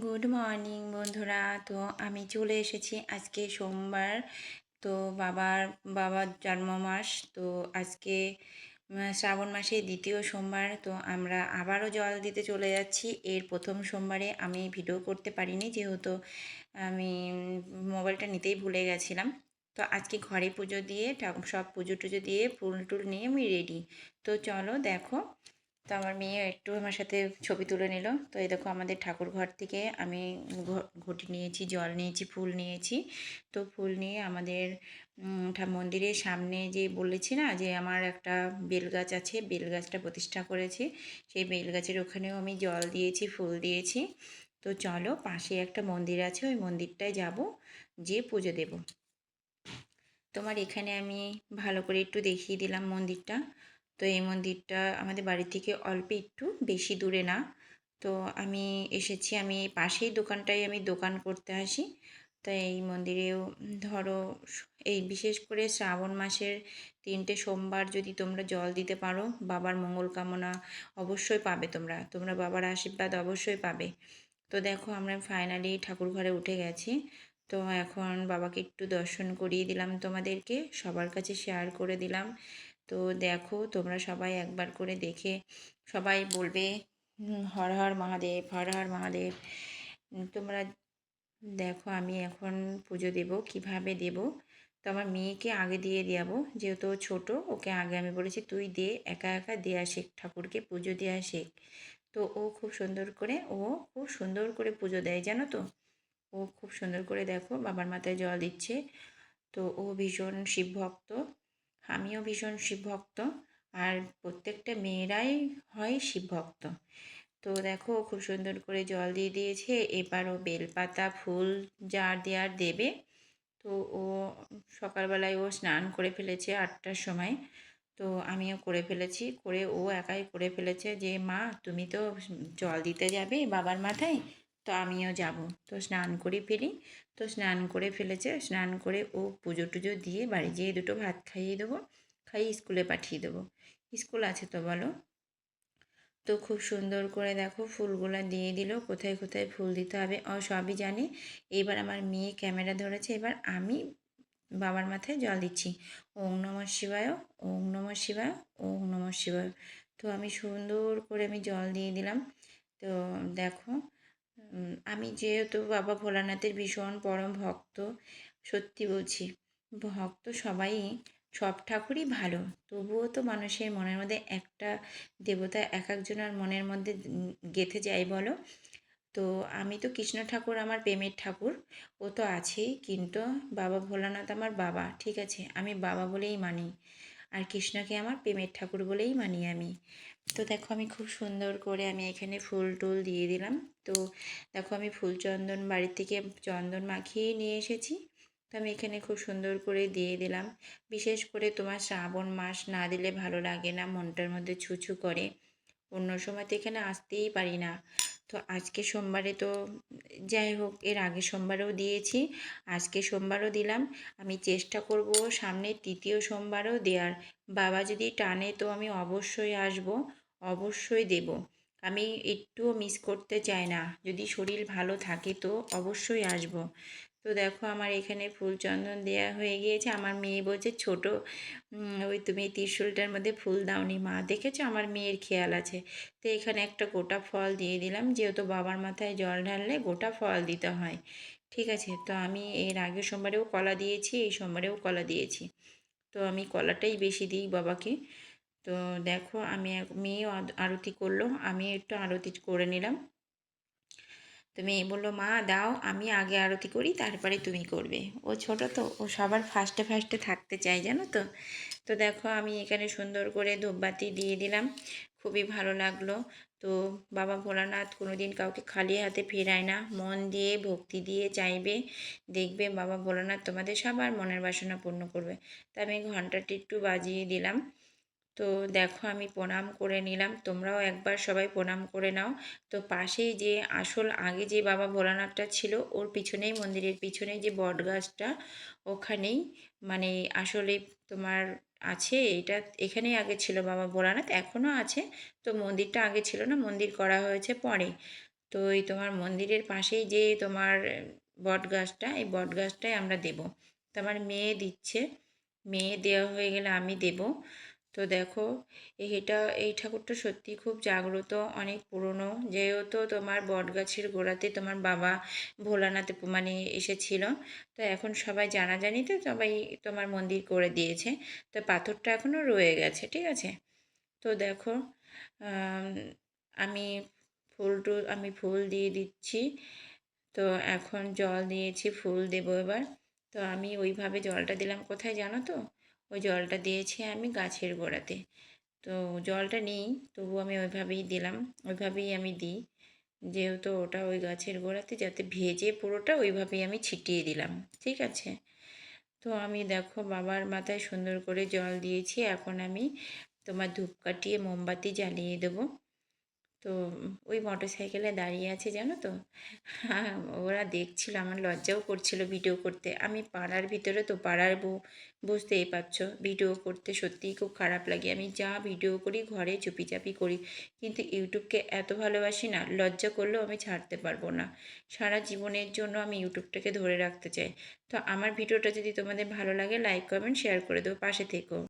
Good morning বন্ধুরা। তো আমি চলে এসেছি আজকে সোমবার। তো বাবার বাবার জন্ম মাস তো আজকে শ্রাবণ মাসে দ্বিতীয় সোমবার। তো আমরা আবারও জল দিতে চলে যাচ্ছি। এর প্রথম সোমবারে আমি ভিডিও করতে পারিনি, যেহেতু আমি মোবাইলটা নিতেই ভুলে গেছিলাম। তো আজকে ঘরে পুজো দিয়ে সব পুজো টুজো দিয়ে ফুল টুল নিয়ে আমি রেডি তো চলো দেখো। তো আমার মেয়ে একটু আমার সাথে ছবি তুলে নিল। তো এই দেখো আমাদের ঠাকুর ঘর থেকে আমি ঘটি নিয়েছি, জল নিয়েছি, ফুল নিয়েছি। তো ফুল নিয়ে আমাদের মন্দিরের সামনে যে বলেছি না যে আমার একটা বেল গাছ আছে, বেল গাছটা প্রতিষ্ঠা করেছি। সেই বেল গাছের ওখানেও আমি জল দিয়েছি, ফুল দিয়েছি। তো চলো পাশে একটা মন্দির আছে, ওই মন্দিরটায় যাব যে পুজো দেব। তোমার এখানে আমি ভালো করে একটু দেখিয়ে দিলাম মন্দিরটা। তো এই মন্দিরটা আমাদের বাড়ি থেকে অল্প একটু বেশি দূরে না। তো আমি এসেছি, আমি পাশেই দোকানটায় আমি দোকান করতে আসি। তাই এই মন্দিরেও ধরো এই বিশেষ করে শ্রাবণ মাসের তিনটে সোমবার যদি তোমরা জল দিতে পারো, বাবার মঙ্গল কামনা অবশ্যই পাবে তোমরা। তোমরা বাবার আশীর্বাদ অবশ্যই পাবে। তো দেখো আমরা ফাইনালি ঠাকুর ঘরে উঠে গেছি। তো এখন বাবাকে একটু দর্শন করিয়ে দিলাম তোমাদেরকে, সবার কাছে শেয়ার করে দিলাম। তো দেখো তোমরা সবাই একবার করে দেখে সবাই বলবে হর হর মহাদেব, হর হর মহাদেব। তোমরা দেখো আমি এখন পুজো দেব, কীভাবে দেব? তো আমার মেয়েকে আগে দিয়ে দেবো যেহেতু ছোটো, ওকে আগে আমি বলেছি, তুই দে, একা একা দেয়া শেখ ঠাকুরকে পুজো দেওয়া শেখ তো ও খুব সুন্দর করে, ও খুব সুন্দর করে পুজো দেয়, জানো তো? ও খুব সুন্দর করে দেখো, বাবার মাথায় জল দিচ্ছে। তো ও ভীষণ শিব ভক্ত আমিও ভীষণ শিবভক্ত আর প্রত্যেকটা মেয়েরাই হয় শিব ভক্ত তো দেখো, খুব সুন্দর করে জল দিয়ে দিয়েছে, এবার ও বেলপাতা, ফুল যার দেওয়ার দেবে। তো ও সকালবেলায় ও স্নান করে ফেলেছে আটটার সময়। তো আমিও করে ফেলেছি, করে ও একাই করে ফেলেছে যে, মা, তুমি তো জল দিতে যাবে বাবার মাথায়? তো আমিও যাব। তো স্নান করে ফেলি। তো স্নান করে ফেলেছে। স্নান করে ও পুজো টুজো দিয়ে বাড়ি যেয়ে দুটো ভাত খাইয়ে দেবো। খাইয়ে স্কুলে পাঠিয়ে দেবো। স্কুল আছে তো বলো? তো খুব সুন্দর করে দেখো ফুলগুলো দিয়ে দিল। কোথায় কোথায় ফুল দিতে হবে? ও সবই জানে। এবার আমার মেয়ে ক্যামেরা ধরেছে। এবার আমি বাবার মাথায় জল দিচ্ছি। ওং নম শিবায়, ওং নম শিবায়, ওং নম শিবায়। তো আমি সুন্দর করে আমি জল দিয়ে দিলাম। তো দেখো আমি যেহেতু বাবা ভোলানাথের ভীষণ পরম ভক্ত, সত্যি বলছি, ভক্ত সবাই, সব ঠাকুরই ভালো। তবুও তো মানুষের মনের মধ্যে একটা দেবতা এক একজনের মনের মধ্যে গেঁথে যায় বলো? তো আমি তো কৃষ্ণ ঠাকুর আমার প্রেমের ঠাকুর, ও তো আছেই, কিন্তু বাবা ভোলানাথ আমার বাবা, ঠিক আছে? আমি বাবা বলেই মানি, আর কৃষ্ণকে আমার প্রেমের ঠাকুর বলেই মানি আমি। তো দেখো আমি খুব সুন্দর করে আমি এখানে ফুল টুল দিয়ে দিলাম। তো দেখো আমি ফুল চন্দন বাড়ি থেকে চন্দন মাখিয়ে নিয়ে এসেছি। তো আমি এখানে খুব সুন্দর করে দিয়ে দিলাম। বিশেষ করে তোমার শ্রাবণ মাস না দিলে ভালো লাগে না, মনটার মধ্যে ছুছু করে। অন্য সময় তো এখানে আসতেই পারি না। তো আজকে সোমবারে তো যাই হোক, এর আগে সোমবারেও দিয়েছি, আজকে সোমবারও দিলাম। আমি চেষ্টা করব সামনে তৃতীয় সোমবারও দেওয়ার। বাবা যদি টানে তো আমি অবশ্যই আসব, অবশ্যই দেব। আমি একটুও মিস করতে চাই না। যদি শরীর ভালো থাকে তো অবশ্যই আসব। তো দেখো আমার এখানে ফুল চন্দন দেওয়া হয়ে গিয়েছে। আমার মেয়ে বলছে, ছোট ওই তুমি ত্রিশূলটার মধ্যে ফুল দাওনি মা। দেখেছ? আমার মেয়ের খেয়াল আছে। তো এখানে একটা গোটা ফল দিয়ে দিলাম। যেহেতু বাবার মাথায় জল ঢাললে গোটা ফল দিতে হয়। ঠিক আছে? তো আমি এর আগের সোমবারেও কলা দিয়েছি, এই সোমবারেও কলা দিয়েছি। তো আমি কলাটাই বেশি দিই বাবাকে। তো দেখো, আমি মেয়ে আরতি করল। আমি একটু আরতি করে নিলাম। তো মেয়ে বলল, মা, দাও, আমি আগে আরতি করি, তারপরে তুমি করবে। ও ছোট তো, ও সবার ফার্স্টে ফার্স্টে থাকতে চায়, জানো তো? তো দেখো, আমি এখানে সুন্দর করে ধূপবাতি দিয়ে দিলাম, খুবই ভালো লাগল। তো বাবা ভোলানাথ কোনো দিন কাউকে খালি হাতে ফেরায় না, মন দিয়ে, ভক্তি দিয়ে চাইবে, দেখবে বাবা ভোলানাথ তোমাদের সবার মনের বাসনা পূর্ণ করবে। তা আমি ঘন্টাটি একটু বাজিয়ে দিলাম। তো দেখো আমি প্রণাম করে নিলাম। তোমরাও একবার সবাই প্রণাম করে নাও। তো পাশেই যে আসল আগে যে বাবা ভোলানাথটা ছিল, ওর পিছনেই মন্দিরের পিছনেই যে বট গাছটা ওখানেই মানে আসলে তোমার আছে। এটা এখানেই আগে ছিল বাবা ভোলানাথ এখনও আছে। তো মন্দিরটা আগে ছিল না, মন্দির করা হয়েছে পরে। তো এই তোমার মন্দিরের পাশেই যে তোমার বট গাছটা এই বট গাছটাই আমরা দেব। তো আমার মেয়ে দিচ্ছে, মেয়ে দেওয়া হয়ে গেলে আমি দেব। তো দেখো এটা, এই ঠাকুরটা সত্যি খুব জাগ্রত, অনেক পুরনো। যেহেতু তোমার বট গাছের গোড়াতে তোমার বাবা ভোলানাথ মানে এসেছিল, তো এখন সবাই জানাজানি তো সবাই তোমার মন্দির করে দিয়েছে, তো পাথরটা এখনও রয়ে গেছে, ঠিক আছে? তো দেখো, আমি ফুল টুল আমি ফুল দিয়ে দিচ্ছি, তো এখন জল দিয়েছি, ফুল দেবো এবার। তো আমি ওইভাবে জলটা দিলাম, কোথায় জানো তো? ওই জলটা দিয়েছি আমি গাছের গোড়াতে। তো জলটা নেই, তবু আমি ওইভাবেই দিলাম, ওইভাবেই আমি দিই। যেহেতু ওটা ওই গাছের গোড়াতে, যাতে ভেজে পুরোটা ওইভাবেই আমি ছিটিয়ে দিলাম, ঠিক আছে? তো আমি দেখো বাবার মাথায় সুন্দর করে জল দিয়েছি, এখন আমি তোমার ধূপ কাটিয়ে মোমবাতি জ্বালিয়ে দেবো। তো ওই মোটর সাইকেলে দাঁড়িয়ে আছে, জানো তো? হ্যাঁ ওরা দেখছিল, আমার লজ্জাও করছিল ভিডিও করতে। আমি পাড়ার ভিতরে তো পাড়ার বউ, বুঝতেই পারছ ভিডিও করতে সত্যিই খুব খারাপ লাগে। আমি যা ভিডিও করি, ঘরে চুপিচাপি করি। কিন্তু ইউটিউবকে এত ভালোবাসি না, লজ্জা করলেও আমি ছাড়তে পারব না। সারা জীবনের জন্য আমি ইউটিউবটাকে ধরে রাখতে চাই। তো আমার ভিডিওটা যদি তোমাদের ভালো লাগে লাইক কমেন্ট শেয়ার করে দেবো পাশে থেকো।